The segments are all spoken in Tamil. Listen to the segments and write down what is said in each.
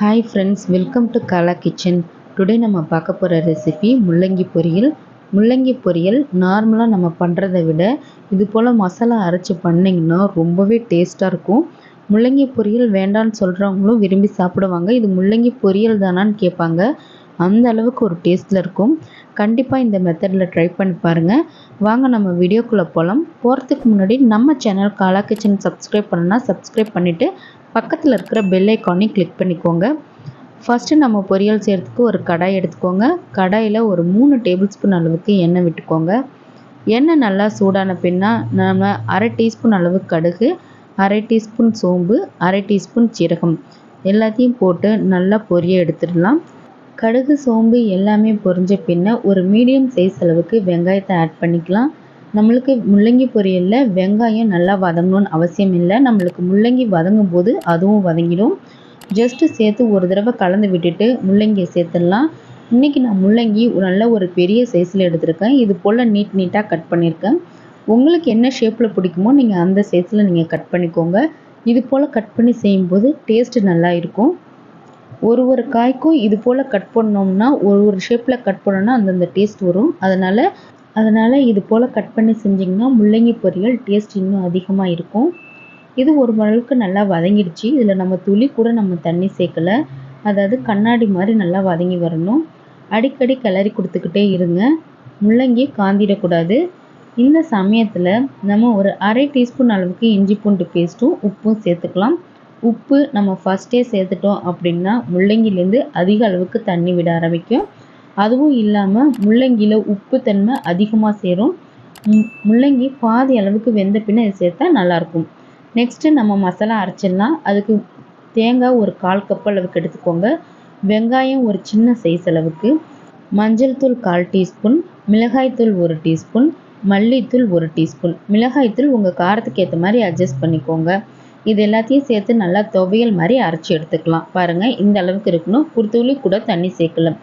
Hi friends welcome to Kala kitchen today நம்ம பார்க்க போகிற ரெசிபி முள்ளங்கி பொரியல். முள்ளங்கி பொரியல் நார்மலாக நம்ம பண்ணுறதை விட இது போல் மசாலா அரைச்சி பண்ணிங்கன்னா ரொம்பவே டேஸ்ட்டாக இருக்கும். முள்ளங்கி பொரியல் வேண்டான்னு சொல்கிறவங்களும் விரும்பி சாப்பிடுவாங்க. இது முள்ளங்கி பொரியல் தானான்னு கேட்பாங்க. அந்த அளவுக்கு ஒரு டேஸ்ட்டில் இருக்கும். கண்டிப்பாக இந்த மெத்தடில் ட்ரை பண்ணி பாருங்கள் வாங்க நம்ம வீடியோக்குள்ளே போகலாம் போகிறதுக்கு முன்னாடி நம்ம சேனல் காலா கிச்சன் சப்ஸ்கிரைப் பண்ணணும்னா சப்ஸ்கிரைப் பண்ணிவிட்டு பக்கத்தில் இருக்கிற பெல் ஐக்கானையும் கிளிக் பண்ணிக்கோங்க. ஃபஸ்ட்டு நம்ம பொரியல் செய்கிறதுக்கு ஒரு கடாய் எடுத்துக்கோங்க. கடாயில் ஒரு மூணு டேபிள் ஸ்பூன் அளவுக்கு எண்ணெய் விட்டுக்கோங்க. எண்ணெய் நல்லா சூடான பின்னா நம்ம அரை டீஸ்பூன் அளவு கடுகு அரை டீஸ்பூன் சோம்பு அரை டீஸ்பூன் சீரகம். எல்லாத்தையும் போட்டு நல்லா பொரிய எடுத்துடலாம். கடுகு சோம்பு எல்லாமே பொரிஞ்ச பின்ன ஒரு மீடியம் சைஸ் அளவுக்கு வெங்காயத்தை ஆட் பண்ணிக்கலாம். நம்மளுக்கு முள்ளங்கி பொரியலில் வெங்காயம் நல்லா வதங்கணும்னு அவசியம் இல்லை. நம்மளுக்கு முள்ளங்கி வதங்கும் போது அதுவும் வதங்கிடும். ஜஸ்ட்டு சேர்த்து ஒரு தடவை கலந்து விட்டுட்டு முள்ளங்கியை சேர்த்துடலாம். இன்றைக்கி நான் முள்ளங்கி நல்ல ஒரு பெரிய சைஸில் எடுத்திருக்கேன். இது போல் நீட் நீட்டாக கட் பண்ணியிருக்கேன். உங்களுக்கு என்ன ஷேப்பில் பிடிக்குமோ நீங்கள் அந்த சைஸில் நீங்கள் கட் பண்ணிக்கோங்க. இது போல் கட் பண்ணி செய்யும்போது டேஸ்ட்டு நல்லா இருக்கும். ஒரு ஒரு காய்க்கும் இது போல் கட் பண்ணோம்னா ஒரு ஒரு ஷேப்பில் கட் பண்ணோம்னா அந்தந்த டேஸ்ட் வரும். அதனால் அதனால் இது போல் கட் பண்ணி செஞ்சிங்கன்னா முள்ளங்கி பொரியல் டேஸ்ட் இன்னும் அதிகமாக இருக்கும். இது ஒரு அளவுக்கு நல்லா வதங்கிடுச்சு. இதில் நம்ம துளி கூட நம்ம தண்ணி சேர்க்கலை. அதாவது கண்ணாடி மாதிரி நல்லா வதங்கி வரணும். அடிக்கடி கிளறி கொடுத்துக்கிட்டே இருங்க. முள்ளங்கி காந்திடக்கூடாது. இந்த சமயத்தில் நம்ம ஒரு அரை டீஸ்பூன் அளவுக்கு இஞ்சி பூண்டு பேஸ்ட்டும் உப்பும் சேர்த்துக்கலாம். உப்பு நம்ம ஃபஸ்ட்டே சேர்த்துட்டோம் அப்படின்னா முள்ளங்கிலேருந்து அதிக அளவுக்கு தண்ணி விட ஆரம்பிக்கும். அதுவும் இல்லாமல் முள்ளங்கியில் உப்பு தன்மை அதிகமாக சேரும். முள்ளங்கி பாதி அளவுக்கு வெந்த பின்ன இது சேர்த்தா நல்லாயிருக்கும். நெக்ஸ்ட்டு நம்ம மசாலா அரைச்சிடலாம். அதுக்கு தேங்காய் ஒரு கால் கப் அளவுக்கு எடுத்துக்கோங்க. வெங்காயம் ஒரு சின்ன சைஸ் அளவுக்கு. மஞ்சள் தூள் கால் டீஸ்பூன். மிளகாய்த்தூள் ஒரு டீஸ்பூன். மல்லித்தூள் ஒரு டீஸ்பூன். மிளகாய்த்தூள் உங்கள் காரத்துக்கு ஏற்ற மாதிரி அட்ஜஸ்ட் பண்ணிக்கோங்க. இது எல்லாத்தையும் சேர்த்து நல்லா துவையல் மாதிரி அரைச்சி எடுத்துக்கலாம். பாருங்கள் இந்த அளவுக்கு இருக்கணும். குருத்துளி கூட தண்ணி சேர்க்கலாம்.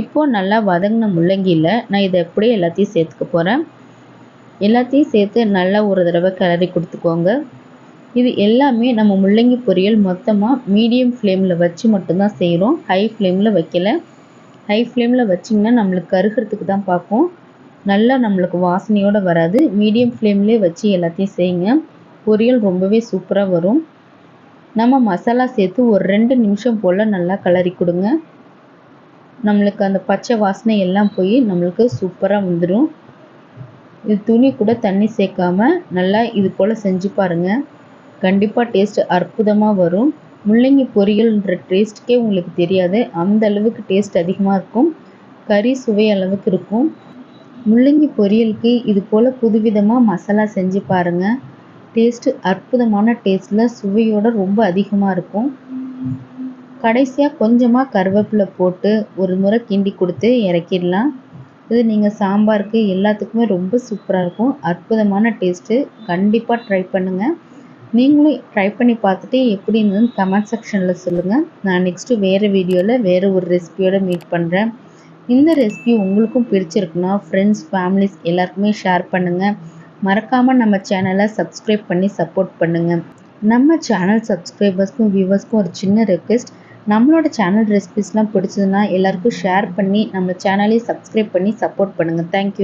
இப்போது நல்லா வதங்கின முள்ளங்கியில் நான் இதை எப்படியே எல்லாத்தையும் சேர்த்துக்க போகிறேன் எல்லாத்தையும் சேர்த்து நல்லா ஒரு தடவை கிளறி கொடுத்துக்கோங்க. இது எல்லாமே நம்ம முள்ளங்கி பொரியல் மொத்தமாக மீடியம் ஃப்ளேமில் வச்சு மட்டும்தான் செய்கிறோம் ஹை ஃப்ளேமில் வைக்கல. ஹை ஃப்ளேமில் வச்சிங்கன்னா நம்மளுக்கு கருகிறதுக்கு தான் பார்க்கும் நல்லா நம்மளுக்கு வாசனையோடு வராது. மீடியம் ஃப்ளேம்லேயே வச்சு எல்லாத்தையும் செய்யுங்க. பொரியல் ரொம்பவே சூப்பராக வரும். நம்ம மசாலா சேர்த்து ஒரு ரெண்டு நிமிஷம் போல் நல்லா கிளறி கொடுங்க. நம்மளுக்கு அந்த பச்சை வாசனை எல்லாம் போய் நம்மளுக்கு சூப்பராக வந்துடும் இது துணி கூட தண்ணி சேர்க்காம நல்லா இது போல் செஞ்சு பாருங்கள் கண்டிப்பாக டேஸ்ட் அற்புதமாக வரும். முள்ளங்கி பொரியல்ன்ற டேஸ்ட்டுக்கே உங்களுக்கு தெரியாது. அந்த அளவுக்கு டேஸ்ட் அதிகமாக இருக்கும். கறி சுவை அளவுக்கு இருக்கும். முள்ளங்கி பொரியலுக்கு இது போல் புதுவிதமாக மசாலா செஞ்சு பாருங்கள் டேஸ்ட்டு அற்புதமான டேஸ்ட்டில் சுவையோடு ரொம்ப அதிகமாக இருக்கும். கடைசியாக கொஞ்சமாக கருவேப்பிலை போட்டு ஒரு முறை கிண்டி கொடுத்து இறக்கிடலாம். இது நீங்கள் சாம்பாருக்கு எல்லாத்துக்குமே ரொம்ப சூப்பராக இருக்கும். அற்புதமான டேஸ்ட்டு கண்டிப்பாக ட்ரை பண்ணுங்கள் நீங்களும் ட்ரை பண்ணி பார்த்துட்டு எப்படி இருந்ததுன்னு கமெண்ட் செக்ஷனில் சொல்லுங்கள் நான் நெக்ஸ்ட்டு வேறு வீடியோவில் வேறு ஒரு ரெசிபியோடு மீட் பண்ணுறேன் இந்த ரெசிபி உங்களுக்கும் பிடிச்சிருக்குன்னா ஃப்ரெண்ட்ஸ் ஃபேமிலிஸ் எல்லாருக்குமே ஷேர் பண்ணுங்கள் மறக்காமல் நம்ம சேனலை சப்ஸ்கிரைப் பண்ணி சப்போர்ட் பண்ணுங்கள் நம்ம சேனல் சப்ஸ்கிரைபர்ஸ்க்கும் வியூவர்ஸ்க்கும் ஒரு சின்ன ரெக்வெஸ்ட் நம்மளோட சேனல் ரெசிபிஸ்லாம் பிடிச்சதுன்னா எல்லாருக்கும் ஷேர் பண்ணி நம்ம சேனலையும் சப்ஸ்கிரைப் பண்ணி சப்போர்ட் பண்ணுங்கள் தேங்க்யூ